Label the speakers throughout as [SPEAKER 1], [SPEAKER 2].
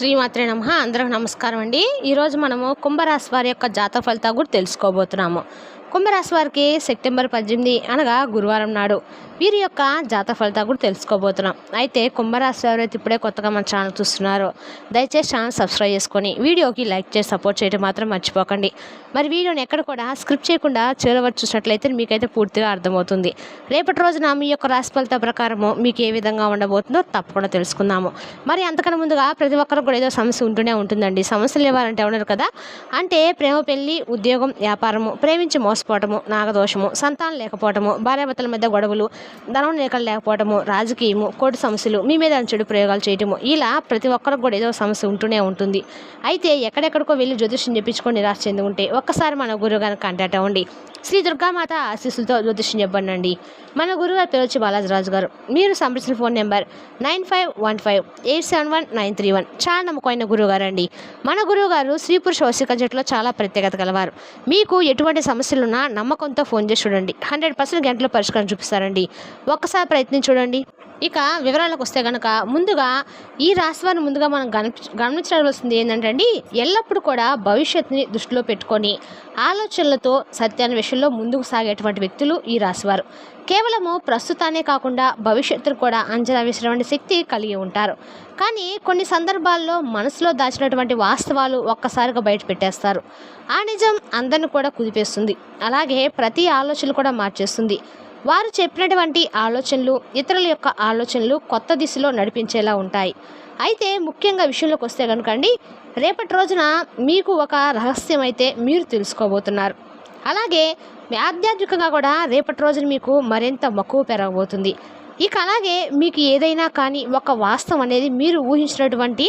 [SPEAKER 1] శ్రీమాత్రే నమ. అందరికి నమస్కారం అండి. ఈరోజు మనము కుంభరాశి వారి యొక్క జాతక ఫలితాలు కూడా తెలుసుకోబోతున్నాము. కుంభరాశి వారికి సెప్టెంబర్ పద్దెనిమిది అనగా గురువారం నాడు. వీరి యొక్క జాతక ఫలితాలు కూడా తెలుసుకోబోతున్నాం. అయితే కుంభరాశి అయితే ఇప్పుడే కొత్తగా మన ఛానల్ చూస్తున్నారో. దయచేసి ఛానల్ సబ్స్క్రైబ్ చేసుకొని వీడియోకి లైక్ చేసి సపోర్ట్ చేయడం మాత్రం మర్చిపోకండి. మరి వీడియోని ఎక్కడ కూడా స్క్రిప్ట్ చేయకుండా చివరి చూసినట్లయితే మీకైతే పూర్తిగా అర్థమవుతుంది. రేపటి రోజున మీ యొక్క రాశి ఫలిత ప్రకారము మీకు ఏ విధంగా ఉండబోతుందో తప్పకుండా తెలుసుకుందాము. మరి అంతకన్నా ముందుగా ప్రతి ఒక్కరికి కూడా ఏదో సమస్య ఉంటూనే ఉంటుందండి. సమస్యలు ఇవ్వాలంటే ఉన్నారు కదా? అంటే ప్రేమ పెళ్ళి ఉద్యోగం వ్యాపారము. ప్రేమించి మోసపోవటము నాగదోషము సంతానం లేకపోవటము భార్యాభర్తల మధ్య గొడవలు ధనం లేఖలు లేకపోవటము రాజకీయము కోటి సమస్యలు మీ మీద చెడు ప్రయోగాలు చేయటము ఇలా ప్రతి ఒక్కరికి కూడా ఏదో సమస్య ఉంటూనే ఉంటుంది. అయితే ఎక్కడెక్కడికో వెళ్ళి జ్యోతిష్యం చెప్పించుకొని నిరాశ చెంది ఉంటే ఒక్కసారి మన గురువు గారిని కాంటాక్ట్ అవ్వండి. శ్రీ దుర్గామాత ఆశీస్సులతో జ్యోతిష్యం చెప్పండి మన గురుగారు పేరు వచ్చి బాలాజరాజు గారు. మీరు సంప్రదించిన phone number nine five one five eight seven one nine three one. చాలా నమ్మకమైన గురువు గారు అండి మన గురువు గారు పురుష వశీక జట్టులో చాలా ప్రత్యేకత కలవారు మీకు ఎటువంటి సమస్యలు ఉన్న నమ్మకంతో ఫోన్ చేసి చూడండి. హండ్రెడ్ పర్సెంట్ గంటలో పరిష్కారం చూపిస్తారండి. ఒక్కసారి ప్రయత్నం చూడండి. ఇక వివరాలకు వస్తే కనుక ముందుగా ఈ రాశి వారిని ముందుగా మనం గమని గమనించవలసింది ఏంటంటే అండి ఎల్లప్పుడూ కూడా భవిష్యత్తుని దృష్టిలో పెట్టుకొని ఆలోచనలతో సత్యాన్ని విషయంలో ముందుకు సాగేటువంటి వ్యక్తులు ఈ రాశివారు. కేవలము ప్రస్తుతానే కాకుండా భవిష్యత్తును కూడా అంచనా వేసినటువంటి శక్తి కలిగి ఉంటారు. కానీ కొన్ని సందర్భాల్లో మనసులో దాచినటువంటి వాస్తవాలు ఒక్కసారిగా బయట పెట్టేస్తారు. ఆ నిజం అందరిని కూడా కుదిపేస్తుంది. అలాగే ప్రతి ఆలోచనలు కూడా మార్చేస్తుంది. వారు చెప్పినటువంటి ఆలోచనలు ఇతరుల యొక్క ఆలోచనలు కొత్త దిశలో నడిపించేలా ఉంటాయి. అయితే ముఖ్యంగా విషయంలోకి వస్తే కనుకండి రేపటి రోజున మీకు ఒక రహస్యం అయితే మీరు తెలుసుకోబోతున్నారు. అలాగే మీ ఆధ్యాత్మికంగా కూడా రేపటి రోజున మీకు మరింత మక్కువ పెరగబోతుంది. ఇక అలాగే మీకు ఏదైనా కానీ ఒక వాస్తవం అనేది మీరు ఊహించినటువంటి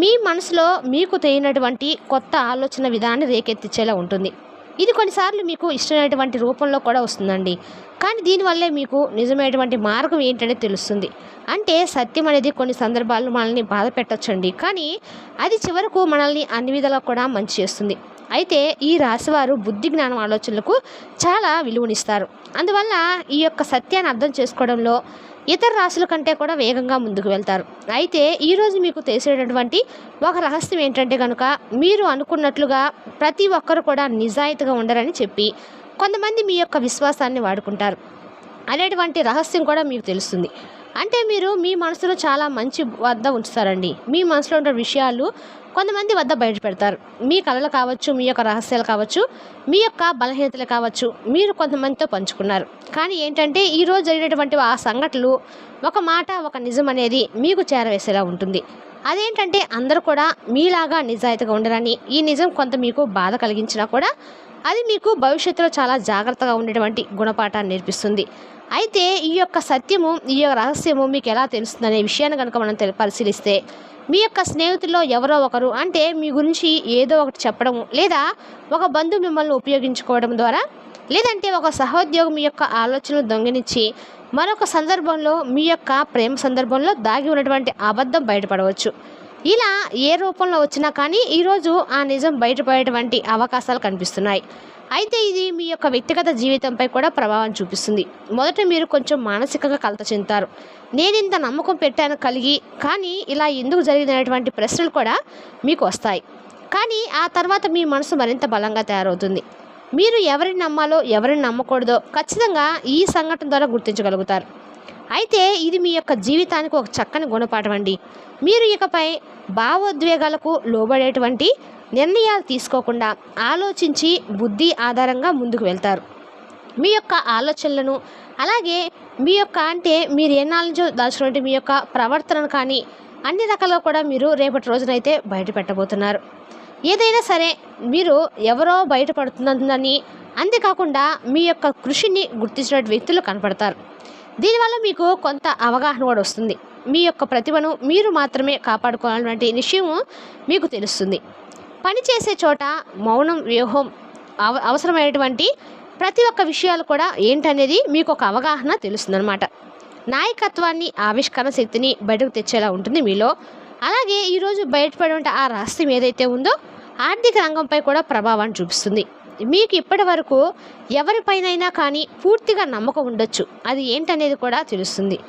[SPEAKER 1] మీ మనసులో మీకు తెలియనటువంటి కొత్త ఆలోచన విధానాన్ని రేకెత్తించేలా ఉంటుంది. ఇది కొన్నిసార్లు మీకు ఇష్టమైనటువంటి రూపంలో కూడా వస్తుందండి. కానీ దీనివల్లే మీకు నిజమైనటువంటి మార్గం ఏంటనేది తెలుస్తుంది. అంటే సత్యం అనేది కొన్ని సందర్భాల్లో మనల్ని బాధ పెట్టచ్చండి. కానీ అది చివరకు మనల్ని అన్ని విధాలా కూడా మంచి చేస్తుంది. అయితే ఈ రాశివారు బుద్ధి జ్ఞానం ఆలోచనలకు చాలా విలువనిస్తారు. అందువల్ల ఈ యొక్క సత్యాన్ని అర్థం చేసుకోవడంలో ఇతర రాశుల కంటే కూడా వేగంగా ముందుకు వెళ్తారు. అయితే ఈరోజు మీకు తెలిసేటటువంటి ఒక రహస్యం ఏంటంటే కనుక మీరు అనుకున్నట్లుగా ప్రతి ఒక్కరు కూడా నిజాయితీగా ఉండరని చెప్పి కొంతమంది మీ యొక్క విశ్వాసాన్ని వాడుకుంటారు. అనేటువంటి రహస్యం కూడా మీకు తెలుస్తుంది. అంటే మీరు మీ మనసులో చాలా మంచి వద్ద ఉంచుతారండి. మీ మనసులో ఉన్న విషయాలు కొంతమంది వద్ద బయట పెడతారు మీ కళలు కావచ్చు మీ యొక్క రహస్యాలు కావచ్చు మీ యొక్క బలహీనతలు కావచ్చు మీరు కొంతమందితో పంచుకున్నారు. కానీ ఏంటంటే ఈరోజు జరిగినటువంటి ఆ సంఘటనలు ఒక మాట ఒక నిజం అనేది మీకు చేరవేసేలా ఉంటుంది. అదేంటంటే అందరూ కూడా మీలాగా నిజాయితీగా ఉండరని ఈ నిజం కొంత మీకు బాధ కలిగించినా కూడా అది మీకు భవిష్యత్తులో చాలా జాగ్రత్తగా ఉండేటువంటి గుణపాఠాన్ని నేర్పిస్తుంది. అయితే ఈ యొక్క సత్యము ఈ యొక్క రహస్యము మీకు ఎలా తెలుస్తుందనే విషయాన్ని కనుక మనం పరిశీలిస్తే మీ యొక్క స్నేహితుల్లో ఎవరో ఒకరు అంటే మీ గురించి ఏదో ఒకటి చెప్పడం లేదా ఒక బంధువు మిమ్మల్ని ఉపయోగించుకోవడం ద్వారా లేదంటే ఒక సహోద్యోగం మీ యొక్క ఆలోచనలు దొంగిలించి మరొక సందర్భంలో మీ యొక్క ప్రేమ సందర్భంలో దాగి ఉన్నటువంటి అబద్ధం బయటపడవచ్చు. ఇలా ఏ రూపంలో వచ్చినా కానీ ఈరోజు ఆ నిజం బయటపడేటువంటి అవకాశాలు కనిపిస్తున్నాయి. అయితే ఇది మీ యొక్క వ్యక్తిగత జీవితంపై కూడా ప్రభావం చూపిస్తుంది. మొదట మీరు కొంచెం మానసికంగా కలత చెందుతారు. నేను ఇంత నమ్మకం పెట్టాను కలిగి కానీ ఇలా ఎందుకు జరిగినటువంటి ప్రశ్నలు కూడా మీకు వస్తాయి. కానీ ఆ తర్వాత మీ మనసు మరింత బలంగా తయారవుతుంది. మీరు ఎవరిని నమ్మాలో ఎవరిని నమ్మకూడదో ఖచ్చితంగా ఈ సంఘటన ద్వారా గుర్తించగలుగుతారు. అయితే ఇది మీ యొక్క జీవితానికి ఒక చక్కని గుణపాఠం అండి. మీరు ఇకపై భావోద్వేగాలకు లోబడేటువంటి నిర్ణయాలు తీసుకోకుండా ఆలోచించి బుద్ధి ఆధారంగా ముందుకు వెళ్తారు. మీ యొక్క ఆలోచనలను అలాగే మీ యొక్క అంటే మీరు నాలెడ్జ్ దాచుకున్నట్టు మీ యొక్క ప్రవర్తనను కానీ అన్ని రకాలుగా కూడా మీరు రేపటి రోజునైతే బయట పెట్టబోతున్నారు ఏదైనా సరే మీరు ఎవరో బయటపడుతుందని అంతేకాకుండా మీ యొక్క కృషిని గుర్తించిన వ్యక్తులు కనపడతారు. దీనివల్ల మీకు కొంత అవగాహన కూడా వస్తుంది. మీ యొక్క ప్రతిభను మీరు మాత్రమే కాపాడుకోవాలన్నటువంటి విషయం మీకు తెలుస్తుంది. పని చేసే చోట మౌనం వ్యూహం అవ అవసరమైనటువంటి ప్రతి ఒక్క విషయాలు కూడా ఏంటనేది మీకు ఒక అవగాహన తెలుస్తుందన్నమాట. నాయకత్వాన్ని ఆవిష్కరణ శక్తిని బయటకు తెచ్చేలా ఉంటుంది మీలో. అలాగే ఈరోజు బయటపడే ఆ రహస్యం ఏదైతే ఉందో ఆర్థిక రంగంపై కూడా ప్రభావాన్ని చూపిస్తుంది. మీకు ఇప్పటి వరకు ఎవరిపైనైనా కానీ పూర్తిగా నమ్మకం ఉండొచ్చు. అది ఏంటనేది కూడా తెలుస్తుంది.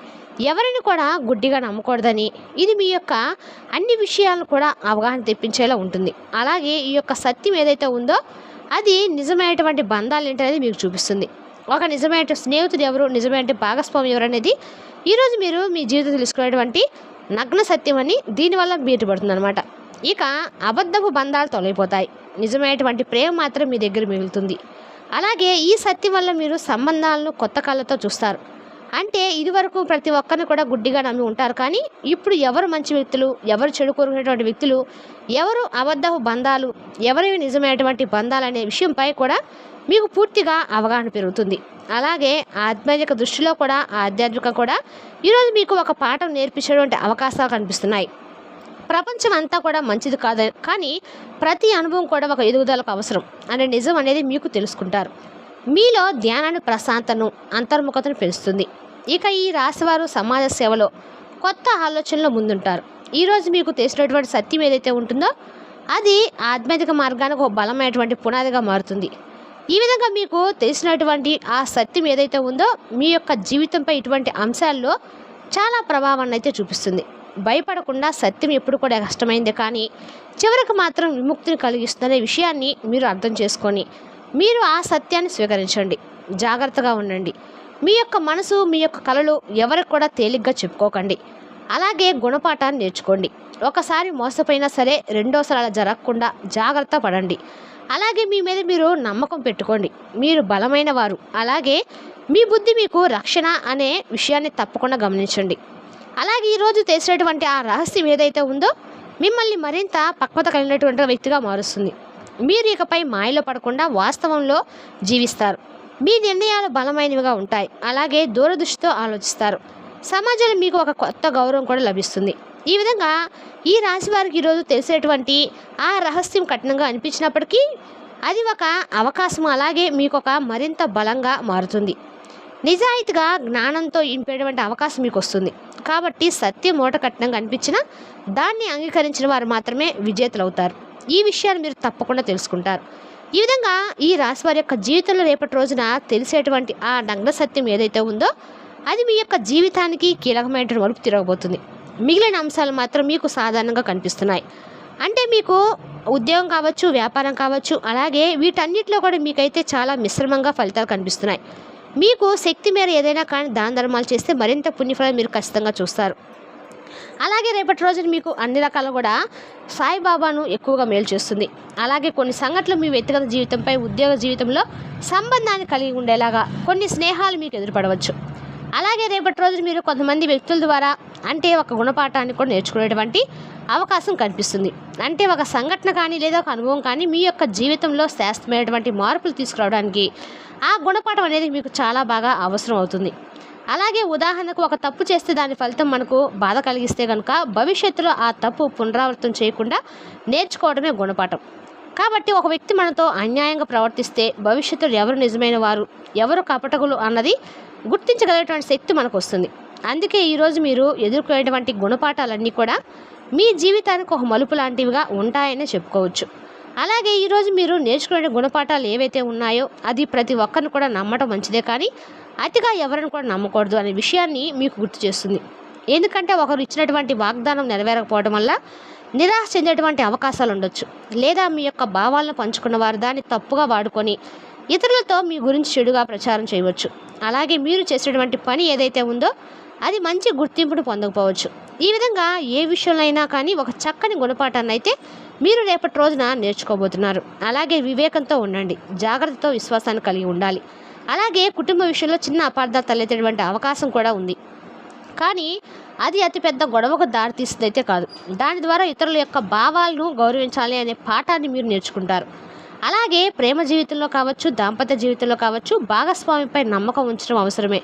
[SPEAKER 1] ఎవరిని కూడా గుడ్డిగా నమ్మకూడదని ఇది మీ యొక్క అన్ని విషయాలను కూడా అవగాహన తెప్పించేలా ఉంటుంది. అలాగే ఈ యొక్క సత్యం ఏదైతే ఉందో అది నిజమైనటువంటి బంధాలు ఏంటనేది మీకు చూపిస్తుంది. ఒక నిజమైన స్నేహితుడు ఎవరు? నిజమైన భాగస్వామి ఎవరు అనేది ఈరోజు మీరు మీ జీవితం తెలుసుకునేటువంటి నగ్న సత్యం అని దీనివల్ల బయటపడుతుంది అనమాట ఇక అబద్ధపు బంధాలు తొలగిపోతాయి. నిజమైనటువంటి ప్రేమ మాత్రం మీ దగ్గర మిగులుతుంది. అలాగే ఈ సత్యం వల్ల మీరు సంబంధాలను కొత్త కళ్ళతో చూస్తారు. అంటే ఇదివరకు ప్రతి ఒక్కరిని కూడా గుడ్డిగా నమ్మి ఉంటారు. కానీ ఇప్పుడు ఎవరు మంచి వ్యక్తులు ఎవరు చెడు కోరుకునేటువంటి వ్యక్తులు ఎవరు అబద్ధపు బంధాలు ఎవరివి నిజమైనటువంటి బంధాలు అనే విషయంపై కూడా మీకు పూర్తిగా అవగాహన పెరుగుతుంది. అలాగే ఆధ్యాత్మిక దృష్టిలో కూడా ఆధ్యాత్మిక కూడా ఈరోజు మీకు ఒక పాఠం నేర్పించేటువంటి అవకాశాలు కనిపిస్తున్నాయి. ప్రపంచం అంతా కూడా మంచిది కాదు. కానీ ప్రతి అనుభవం కూడా ఒక ఎదుగుదలకు అవసరం అనే నిజం అనేది మీకు తెలుసుకుంటారు. మీలో ధ్యానాన్ని ప్రశాంతను అంతర్ముఖతను పెంచుతుంది. ఇక ఈ రాశివారు సమాజ సేవలో కొత్త ఆలోచనలో ముందుంటారు. ఈరోజు మీకు తెలిసినటువంటి సత్యం ఏదైతే ఉంటుందో అది ఆధ్యాత్మిక మార్గానికి ఒక బలమైనటువంటి పునాదిగా మారుతుంది. ఈ విధంగా మీకు తెలిసినటువంటి ఆ సత్యం ఏదైతే ఉందో మీ యొక్క జీవితంపై ఇటువంటి అంశాల్లో చాలా ప్రభావాన్ని అయితే చూపిస్తుంది. భయపడకుండా సత్యం ఎప్పుడు కూడా కష్టమైంది కానీ చివరికి మాత్రం విముక్తిని కలిగిస్తుందనే విషయాన్ని మీరు అర్థం చేసుకొని మీరు ఆ సత్యాన్ని స్వీకరించండి. జాగ్రత్తగా ఉండండి. మీ యొక్క మనసు మీ యొక్క కళలు ఎవరికి కూడా తేలిగ్గా చెప్పుకోకండి. అలాగే గుణపాఠాన్ని నేర్చుకోండి. ఒకసారి మోసపోయినా సరే రెండోసారి అలా జరగకుండా జాగ్రత్త పడండి. అలాగే మీ మీద మీరు నమ్మకం పెట్టుకోండి. మీరు బలమైన వారు. అలాగే మీ బుద్ధి మీకు రక్షణ అనే విషయాన్ని తప్పకుండా గమనించండి. అలాగే ఈరోజు తెలిసినటువంటి ఆ రహస్యం ఏదైతే ఉందో మిమ్మల్ని మరింత పక్వత కలిగినటువంటి వ్యక్తిగా మారుస్తుంది. మీరు ఇకపై మాయలో పడకుండా వాస్తవంలో జీవిస్తారు. మీ నిర్ణయాలు బలమైనవిగా ఉంటాయి. అలాగే దూరదృష్టితో ఆలోచిస్తారు. సమాజంలో మీకు ఒక కొత్త గౌరవం కూడా లభిస్తుంది. ఈ విధంగా ఈ రాశి వారికి ఈరోజు తెలిసేటువంటి ఆ రహస్యం కఠినంగా అనిపించినప్పటికీ అది ఒక అవకాశం. అలాగే మీకు ఒక మరింత బలంగా మారుతుంది. నిజాయితీగా జ్ఞానంతో ఇంపేటువంటి అవకాశం మీకు వస్తుంది. కాబట్టి సత్యం మూట కఠినంగా అనిపించినా దాన్ని అంగీకరించిన వారు మాత్రమే విజేతలు అవుతారు ఈ విషయాన్ని మీరు తప్పకుండా తెలుసుకుంటారు. ఈ విధంగా ఈ రాశి వారి యొక్క జీవితంలో రేపటి రోజున తెలిసేటువంటి ఆ నగ్న సత్యం ఏదైతే ఉందో అది మీ యొక్క జీవితానికి కీలకమైన మలుపు తిరగబోతుంది. మిగిలిన అంశాలు మాత్రం మీకు సాధారణంగా కనిపిస్తున్నాయి. అంటే మీకు ఉద్యోగం కావచ్చు వ్యాపారం కావచ్చు అలాగే వీటన్నిటిలో కూడా మీకైతే చాలా మిశ్రమంగా ఫలితాలు కనిపిస్తున్నాయి. మీకు శక్తి మేర ఏదైనా కానీ దాన ధర్మాలు చేస్తే మరింత పుణ్యఫలం మీరు ఖచ్చితంగా చూస్తారు. అలాగే రేపటి రోజున మీకు అన్ని రకాలు కూడా సాయిబాబాను ఎక్కువగా మేలు చేస్తుంది. అలాగే కొన్ని సంఘటనలు మీ వ్యక్తిగత జీవితంపై ఉద్యోగ జీవితంలో సంబంధాన్ని కలిగి ఉండేలాగా కొన్ని స్నేహాలు మీకు ఎదురుపడవచ్చు. అలాగే రేపటి రోజున మీరు కొంతమంది వ్యక్తుల ద్వారా అంటే ఒక గుణపాఠాన్ని కూడా నేర్చుకునేటువంటి అవకాశం కనిపిస్తుంది. అంటే ఒక సంఘటన కానీ లేదా ఒక అనుభవం కానీ మీ యొక్క జీవితంలో శాస్త్రమైనటువంటి మార్పులు తీసుకురావడానికి ఆ గుణపాఠం అనేది మీకు చాలా బాగా అవసరం అవుతుంది. అలాగే ఉదాహరణకు ఒక తప్పు చేస్తే దాని ఫలితం మనకు బాధ కలిగిస్తే కనుక భవిష్యత్తులో ఆ తప్పు పునరావృతం చేయకుండా నేర్చుకోవడమే గుణపాఠం. కాబట్టి ఒక వ్యక్తి మనతో అన్యాయంగా ప్రవర్తిస్తే భవిష్యత్తులో ఎవరు నిజమైన వారు ఎవరు కపటకులు అన్నది గుర్తించగలిగేటువంటి శక్తి మనకు వస్తుంది అందుకే ఈరోజు మీరు ఎదుర్కొనేటువంటి గుణపాఠాలన్నీ కూడా మీ జీవితానికి ఒక మలుపు లాంటివిగా ఉంటాయని చెప్పుకోవచ్చు. అలాగే ఈరోజు మీరు నేర్చుకునే గుణపాఠాలు ఏవైతే ఉన్నాయో అది ప్రతి ఒక్కరిని కూడా నమ్మటం మంచిదే కానీ అతిగా ఎవరిని కూడా నమ్మకూడదు అనే విషయాన్ని మీకు గుర్తు చేస్తుంది. ఎందుకంటే ఒకరు ఇచ్చినటువంటి వాగ్దానం నెరవేరకపోవడం వల్ల నిరాశ చెందేటువంటి అవకాశాలు ఉండొచ్చు. లేదా మీ యొక్క భావాలను పంచుకున్న వారు దాన్ని తప్పుగా వాడుకొని ఇతరులతో మీ గురించి చెడుగా ప్రచారం చేయవచ్చు. అలాగే మీరు చేసినటువంటి పని ఏదైతే ఉందో అది మంచి గుర్తింపును పొందకపోవచ్చు. ఈ విధంగా ఏ విషయంలో అయినా కానీ ఒక చక్కని గుణపాఠాన్ని అయితే మీరు రేపటి రోజున నేర్చుకోబోతున్నారు. అలాగే వివేకంతో ఉండండి. జాగ్రత్తతో విశ్వాసాన్ని కలిగి ఉండాలి. అలాగే కుటుంబ విషయంలో చిన్న అపార్థాలు తలెత్తేటువంటి అవకాశం కూడా ఉంది. కానీ అది అతిపెద్ద గొడవకు దారితీస్తుందైతే కాదు. దాని ద్వారా ఇతరుల యొక్క భావాలను గౌరవించాలి అనే పాఠాన్ని మీరు నేర్చుకుంటారు. అలాగే ప్రేమ జీవితంలో కావచ్చు దాంపత్య జీవితంలో కావచ్చు భాగస్వామిపై నమ్మకం ఉంచడం అవసరమే.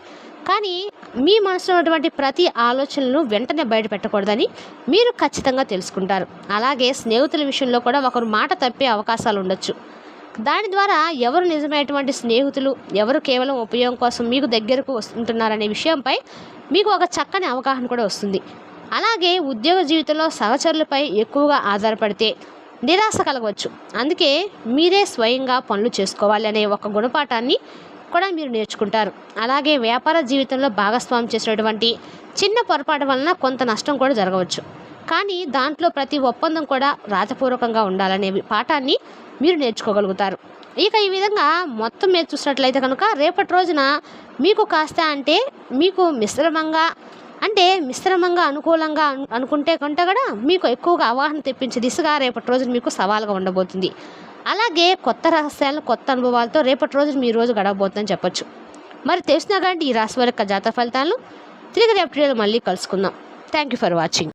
[SPEAKER 1] కానీ మీ మనసులో ఉన్నటువంటి ప్రతి ఆలోచనలను వెంటనే బయట పెట్టకూడదని మీరు ఖచ్చితంగా తెలుసుకుంటారు. అలాగే స్నేహితుల విషయంలో కూడా ఒకరు మాట తప్పే అవకాశాలు ఉండొచ్చు. దాని ద్వారా ఎవరు నిజమైనటువంటి స్నేహితులు ఎవరు కేవలం ఉపయోగం కోసం మీకు దగ్గరకు వస్తుంటున్నారనే విషయంపై మీకు ఒక చక్కని అవగాహన కూడా వస్తుంది. అలాగే ఉద్యోగ జీవితంలో సహచరులపై ఎక్కువగా ఆధారపడితే నిరాశ కలగవచ్చు. అందుకే మీరే స్వయంగా పనులు చేసుకోవాలి అనే ఒక గుణపాఠాన్ని కూడా మీరు నేర్చుకుంటారు. అలాగే వ్యాపార జీవితంలో భాగస్వామ్యం చేసినటువంటి చిన్న పొరపాటు వలన కొంత నష్టం కూడా జరగవచ్చు. కానీ దాంట్లో ప్రతి ఒప్పందం కూడా రాతపూర్వకంగా ఉండాలనే పాఠాన్ని మీరు నేర్చుకోగలుగుతారు. ఇక ఈ విధంగా మొత్తం మీద చూసినట్లయితే కనుక రేపటి రోజున మీకు కాస్త అంటే మీకు మిశ్రమంగా అంటే మిశ్రమంగా అనుకూలంగా అనుకుంటే కంటే కూడా మీకు ఎక్కువగా అవగాహన తెప్పించే దిశగా రేపటి రోజున మీకు సవాలుగా ఉండబోతుంది. అలాగే కొత్త రహస్యాలు కొత్త అనుభవాలతో రేపటి రోజున మీ రోజు గడవబోతుందని చెప్పొచ్చు. మరి తెలిసినా కానీ ఈ రాశి వారి యొక్క జాతర ఫలితాలను. తిరిగి రేపటి మళ్ళీ కలుసుకుందాం. Thank you for watching